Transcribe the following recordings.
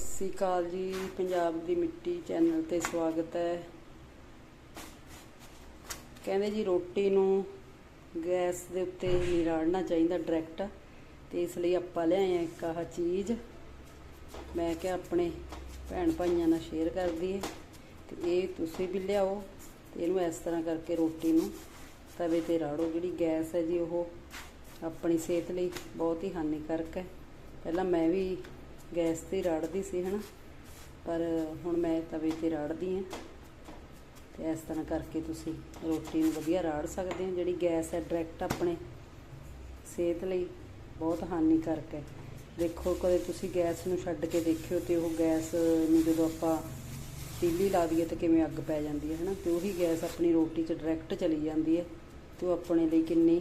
ਸਤਿ ਸ੍ਰੀ ਅਕਾਲ ਜੀ, ਪੰਜਾਬ ਦੀ ਮਿੱਟੀ ਚੈਨਲ ਤੇ ਸਵਾਗਤ ਹੈ। ਕਹਿੰਦੇ ਜੀ ਰੋਟੀ ਨੂੰ ਗੈਸ ਦੇ ਉੱਤੇ ਨਹੀਂ ਰਾੜਨਾ ਚਾਹੀਦਾ ਡਾਇਰੈਕਟ, ਤੇ ਇਸ ਲਈ ਆਪਾਂ ਲਿਆਏ ਆ ਇੱਕ ਆਹ ਚੀਜ਼। ਮੈਂ ਕਿਹਾ ਆਪਣੇ ਭੈਣ ਭਾਈਆਂ ਨਾਲ ਸ਼ੇਅਰ ਕਰਦੀ ਦਈਏ, ਤੇ ਇਹ ਤੁਸੀਂ ਵੀ ਲਿਆਓ, ਤੇ ਇਹਨੂੰ ਇਸ ਤਰ੍ਹਾਂ ਕਰਕੇ ਰੋਟੀ ਨੂੰ ਤਵੇ ਤੇ ਰਾੜੋ। ਜਿਹੜੀ ਗੈਸ ਹੈ ਜੀ, ਉਹ ਆਪਣੀ ਸਿਹਤ ਲਈ ਬਹੁਤ ਹੀ ਹਾਨੀਕਾਰਕ ਹੈ। ਪਹਿਲਾਂ ਮੈਂ ਵੀ ਗੈਸ ਤੇ ਰੜਦੀ ਰਾੜਦੀ ਸੀ, ਹਨਾ। ਪਰ ਹੁਣ ਮੈਂ ਤਵੇ ਤੇ ਰੜਦੀ ਹਾਂ ਤੇ ਇਸ ਤਰ੍ਹਾਂ ਕਰਕੇ ਤੁਸੀਂ ਰੋਟੀ ਨੂੰ ਵਧੀਆ ਰਾੜ ਸਕਦੇ ਹੋ ਜਿਹੜੀ ਗੈਸ ਹੈ ਡਾਇਰੈਕਟ ਆਪਣੇ ਸਿਹਤ ਲਈ ਬਹੁਤ ਹਾਨੀਕਾਰਕ ਹੈ। ਦੇਖੋ, ਕਦੇ ਤੁਸੀਂ ਗੈਸ ਨੂੰ ਛੱਡ ਕੇ ਦੇਖਿਓ ਤੇ ਉਹ ਗੈਸ ਨੂੰ ਜਦੋਂ ਆਪਾਂ ਤੀਲੀ ਲਾ ਦਈਏ ਤਾਂ ਕਿਵੇਂ ਅੱਗ ਪੈ ਜਾਂਦੀ ਹੈ, ਹਨਾ। ਤੇ ਉਹੀ ਗੈਸ ਆਪਣੀ ਰੋਟੀ 'ਚ ਡਾਇਰੈਕਟ ਚਲੀ ਜਾਂਦੀ ਹੈ ਤੇ ਉਹ ਆਪਣੇ ਲਈ ਕਿੰਨੀ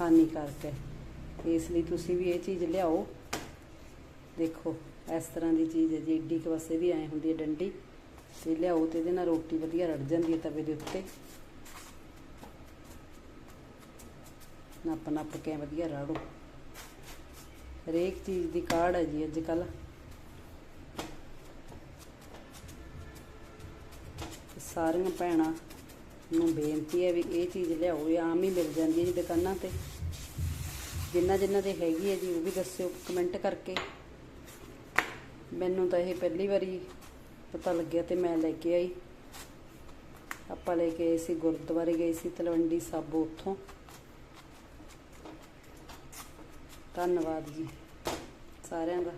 ਹਾਨੀਕਾਰਕ ਹੈ। ਤੇ ਇਸ ਲਈ ਤੁਸੀਂ ਵੀ ਇਹ ਚੀਜ਼ ਲਿਆਓ। ਦੇਖੋ, ਇਸ ਤਰ੍ਹਾਂ ਦੀ ਚੀਜ਼ ਹੈ ਜੀ, ਏਡੀ ਕੁ ਵਸੇ ਦੀ ਐ ਹੁੰਦੀ ਹੈ ਡੰਡੀ। ਤੇ ਲਿਆਓ ਤੇ ਇਹਦੇ ਨਾਲ ਰੋਟੀ ਵਧੀਆ ਰੜ ਜਾਂਦੀ ਹੈ ਤਵੇ ਦੇ ਉੱਤੇ। ਨੱਪ ਨੱਪ ਕੇ ਵਧੀਆ ਰੜੋ। ਹਰੇਕ ਚੀਜ਼ ਦੀ ਕਾਢ ਹੈ ਜੀ ਅੱਜ ਕੱਲ ਸਾਰੀਆਂ ਭੈਣਾਂ ਨੂੰ ਬੇਨਤੀ ਹੈ ਵੀ ਇਹ ਚੀਜ਼ ਲਿਆਓ, ਇਹ ਆਮ ਹੀ ਮਿਲ ਜਾਂਦੀ ਹੈ ਜੀ ਦੁਕਾਨਾਂ ਤੇ। ਜਿੰਨਾ ਜਿੰਨਾ ਦੇ ਹੈਗੀ ਹੈ ਜੀ, ਉਹ ਵੀ ਦੱਸਿਓ, ਕਮੈਂਟ ਕਰਕੇ। ਮੈਨੂੰ ਤਾਂ ਇਹ ਪਹਿਲੀ ਵਾਰੀ ਪਤਾ ਲੱਗਿਆ ਤੇ ਮੈਂ ਲੈ ਕੇ ਆਈ। ਆਪਾਂ ਲੈ ਕੇ ਆਏ ਸੀ ਗੁਰਦੁਆਰੇ, ਗਏ ਸੀ ਤਲਵੰਡੀ ਸਾਬੋ ਉੱਥੋਂ। ਧੰਨਵਾਦ ਜੀ ਸਾਰਿਆਂ ਦਾ।